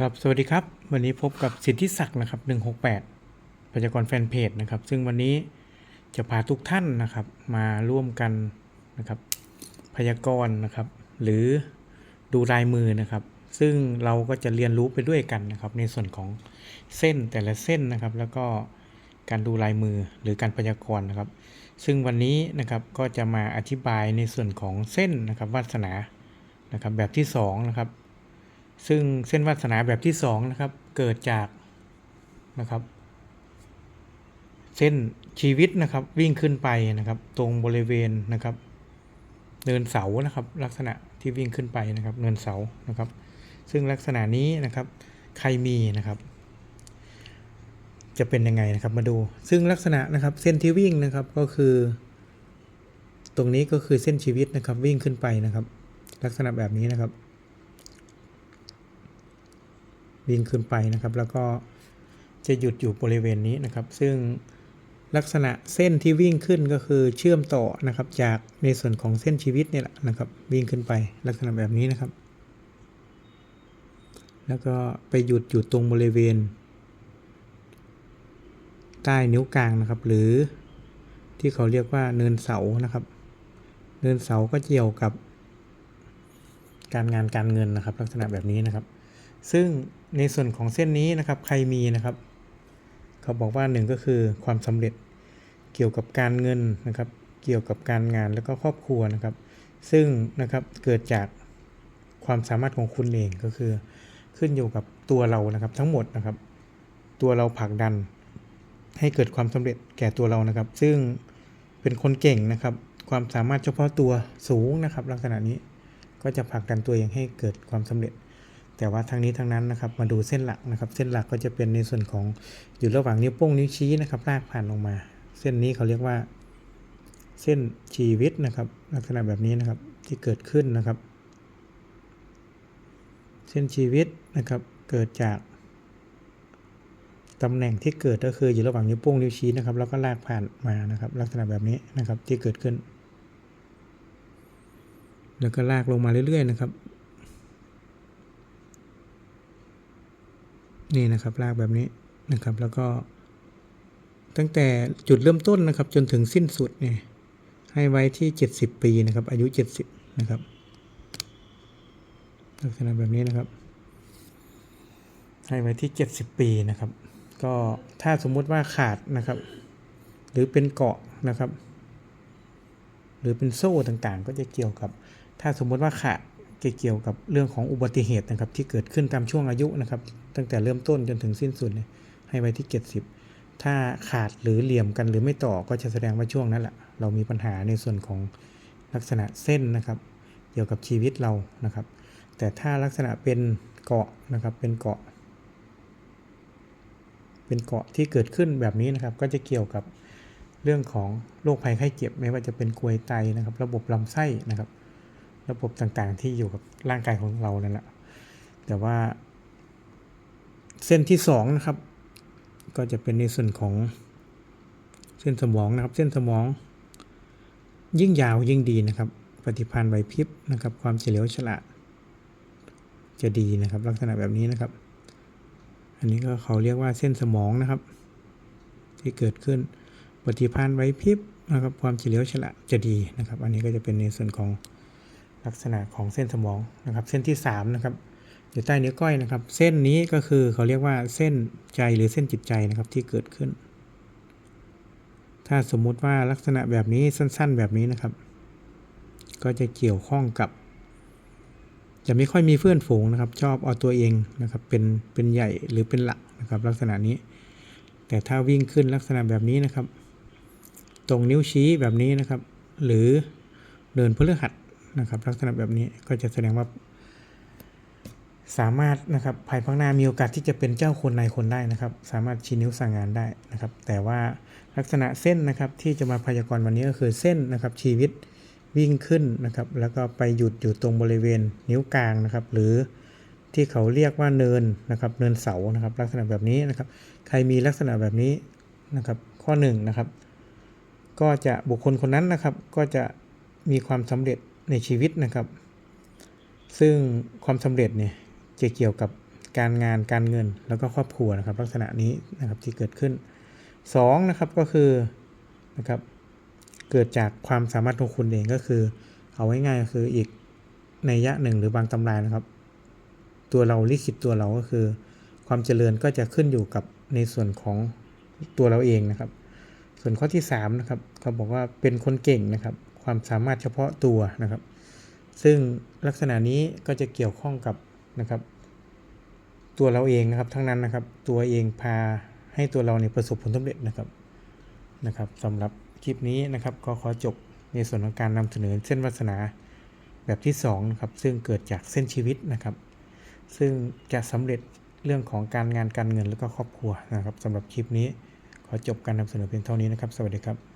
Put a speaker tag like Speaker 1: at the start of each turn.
Speaker 1: ครับ สวัสดีครับ วันนี้พบกับสิทธิศักดิ์นะครับ 168พยากรแฟนเพจนะครับ ซึ่งวันนี้จะพาทุกท่านนะครับ มาร่วมกันนะครับ พยากรนะครับ หรือดูลายมือนะครับ ซึ่งเราก็จะเรียนรู้ไปด้วยกันนะครับ ในส่วนของเส้นแต่ละเส้นนะครับ แล้วก็การดูลายมือหรือการพยากรณ์นะครับ ซึ่งวันนี้นะครับก็จะมาอธิบายในส่วนของเส้นนะครับวาสนานะครับ แบบที่สองนะครับ ซึ่งเส้นวาสนาแบบที่สองนะครับเกิดจากนะครับ เส้นชีวิตนะครับวิ่งขึ้นไปนะครับ ตรงบริเวณนะครับเนินเสานะครับ ลักษณะที่วิ่งขึ้นไปนะครับเนินเสานะครับ ซึ่งลักษณะนี้นะครับใครมีนะครับ จะเป็นยังไงนะครับมาดู ซึ่งลักษณะนะครับเส้นที่วิ่งนะครับก็คือ ตรงนี้ก็คือเส้นชีวิตนะครับวิ่งขึ้นไปนะครับ ลักษณะแบบนี้นะครับ วิ่งขึ้นไปนะครับ แล้วก็จะหยุดอยู่บริเวณนี้นะครับ ซึ่งลักษณะเส้นที่วิ่งขึ้นก็คือเชื่อมต่อนะครับ จากในส่วนของเส้นชีวิตนี่แหละนะครับ วิ่งขึ้นไปลักษณะแบบนี้นะครับ แล้วก็ไปหยุดอยู่ตรงบริเวณ ใต้นิ้วกลางนะครับ หรือที่เขาเรียกว่าเนินเสานะครับ เนินเสาก็เกี่ยวกับ การงานการเงินนะครับ ลักษณะแบบนี้นะครับ ซึ่งในส่วนของเส้นนี้นะครับใครมีนะครับเขาบอกว่าหนึ่งก็คือความสำเร็จเกี่ยวกับการเงินนะครับ เกี่ยวกับการงานแล้วก็ครอบครัวนะครับ ซึ่งนะครับเกิดจากความสามารถของคุณเองก็คือ ขึ้นอยู่กับตัวเรานะครับทั้งหมดนะครับ ตัวเราผลักดันให้เกิดความสำเร็จแก่ตัวเรานะครับ ซึ่งเป็นคนเก่งนะครับ ความสามารถเฉพาะตัวสูงนะครับ ลักษณะนี้ก็จะผลักดันตัวเองให้เกิดความสำเร็จ แต่ว่าทั้งนี้ทั้งนั้นนะครับมาดูเส้นหลักนะครับ เส้นหลักก็จะเป็นในส่วนของอยู่ระหว่างนิ้วโป้งนิ้วชี้นะครับลากผ่านลงมา เส้นนี้เขาเรียกว่า เส้นชีวิตนะครับ ลักษณะแบบนี้นะครับที่เกิดขึ้นนะครับ เส้นชีวิตนะครับเกิดจากตำแหน่งที่เกิดก็คืออยู่ระหว่างนิ้วโป้งนิ้วชี้นะครับ แล้วก็ลากผ่านมานะครับ ลักษณะแบบนี้นะครับที่เกิดขึ้น แล้วก็ลากลงมาเรื่อยๆนะครับ นี่นะครับลากแบบนี้นะครับแล้วก็ ตั้งแต่จุดเริ่มต้นนะครับ จนถึงสิ้นสุดเนี่ยให้ไว้ที่ 70 ปีนะครับ อายุ 70 นะครับ ลักษณะแบบนี้นะครับ ให้ไว้ที่ 70 ปีนะครับ ก็ถ้าสมมุติว่าขาดนะครับ หรือเป็นเกาะนะครับ หรือเป็นโซ่ต่างๆ ก็จะเกี่ยวกับ ถ้าสมมุติว่าขาด เกี่ยวกับเรื่องของอุบัติเหตุนะครับที่เกิดขึ้นตามช่วงอายุนะครับ ตั้งแต่เริ่มต้นจนถึงสิ้นสุดเนี่ยให้ไว้ที่ 70 ถ้าขาดหรือเหลี่ยมกันหรือไม่ต่อก็จะแสดงว่าช่วงนั้นแหละเรามีปัญหาในส่วนของลักษณะเส้นนะครับ เกี่ยวกับชีวิตเรานะครับ แต่ถ้าลักษณะเป็นเกาะนะครับเป็นเกาะ เป็นเกาะที่เกิดขึ้นแบบนี้นะครับ ก็จะเกี่ยวกับเรื่องของโรคภัยไข้เจ็บไม่ว่าจะเป็นกลวยไตนะครับ ระบบลำไส้นะครับ ระบบต่างๆ ที่อยู่กับร่างกายของเรานั่นแหละแต่ว่า เส้นที่สองนะครับ ก็จะเป็นในส่วนของเส้นสมองนะครับ เส้นสมอง ยิ่งยาวยิ่งดีนะครับ ปฏิพันธ์ไหวพริบนะครับ ความเฉลียวฉลาดจะดีนะครับ ลักษณะแบบนี้นะครับ อันนี้ก็เขาเรียกว่าเส้นสมองนะครับ ที่เกิดขึ้นปฏิพันธ์ไหวพริบนะครับ ความเฉลียวฉลาดจะดีนะครับ อันนี้ก็จะเป็นในส่วนของ ลักษณะของเส้นสมองนะครับเส้นที่สามนะครับอยู่ใต้นิ้วก้อยนะครับ เส้นนี้ก็คือเขาเรียกว่าเส้นใจหรือเส้นจิตใจนะครับที่เกิดขึ้น ถ้าสมมุติว่าลักษณะแบบนี้สั้นๆ แบบนี้นะครับ ก็จะเกี่ยวข้องกับ จะไม่ค่อยมีเพื่อนฝูงนะครับ ชอบเอาตัวเองนะครับเป็นเป็นใหญ่หรือเป็นหลักนะครับ ลักษณะนี้ แต่ถ้าวิ่งขึ้นลักษณะแบบนี้นะครับ ตรงนิ้วชี้แบบนี้นะครับ หรือเดินพฤหัส นะครับ ลักษณะแบบนี้ก็จะแสดงว่าสามารถนะครับภายภาคหน้ามีโอกาสที่จะเป็นเจ้าคนนายคนได้นะครับ สามารถชี้นิ้วสั่งงานได้นะครับ แต่ว่าลักษณะเส้นนะครับที่จะมาพยากรณ์วันนี้ก็คือเส้นนะครับชีวิตวิ่งขึ้นนะครับ แล้วก็ไปหยุดอยู่ตรงบริเวณนิ้วกลางนะครับ หรือที่เขาเรียกว่าเนินนะครับ เนินเสานะครับ ลักษณะแบบนี้นะครับ ใครมีลักษณะแบบนี้นะครับ ข้อหนึ่งนะครับ ก็จะบุคคลคนนั้นนะครับ ก็จะมีความสำเร็จ ในชีวิตนะครับ ซึ่งความสำเร็จเนี่ยจะเกี่ยวกับการงานการเงินแล้วก็ครอบครัวนะครับ ลักษณะนี้นะครับที่เกิดขึ้นสองนะครับก็คือนะครับเกิดจากความสามารถของคุณเองก็คือ เอาไว้ง่ายก็คืออีกในยยะหนึ่งหรือบางตำรานะครับ ตัวเราลิขิตตัวเราก็คือ ความเจริญก็จะขึ้นอยู่กับในส่วนของตัวเราเองนะครับ ส่วนข้อที่3นะครับเขาบอกว่าเป็นคนเก่งนะครับ ความสามารถเฉพาะตัวนะครับ ซึ่งลักษณะนี้ก็จะเกี่ยวข้องกับนะครับ ตัวเราเองนะครับทั้งนั้นนะครับ ตัวเองพาให้ตัวเราเนี่ยประสบผลสำเร็จนะครับนะครับสำหรับคลิปนี้นะครับก็ขอจบในส่วนของการนำเสนอเส้นวาสนาแบบที่2นะครับซึ่งเกิดจากเส้นชีวิตนะครับ ซึ่งจะสำเร็จเรื่องของการงานการเงินแล้วก็ครอบครัวนะครับสำหรับคลิปนี้ขอจบการนำเสนอเพียงเท่านี้นะครับ สวัสดีครับ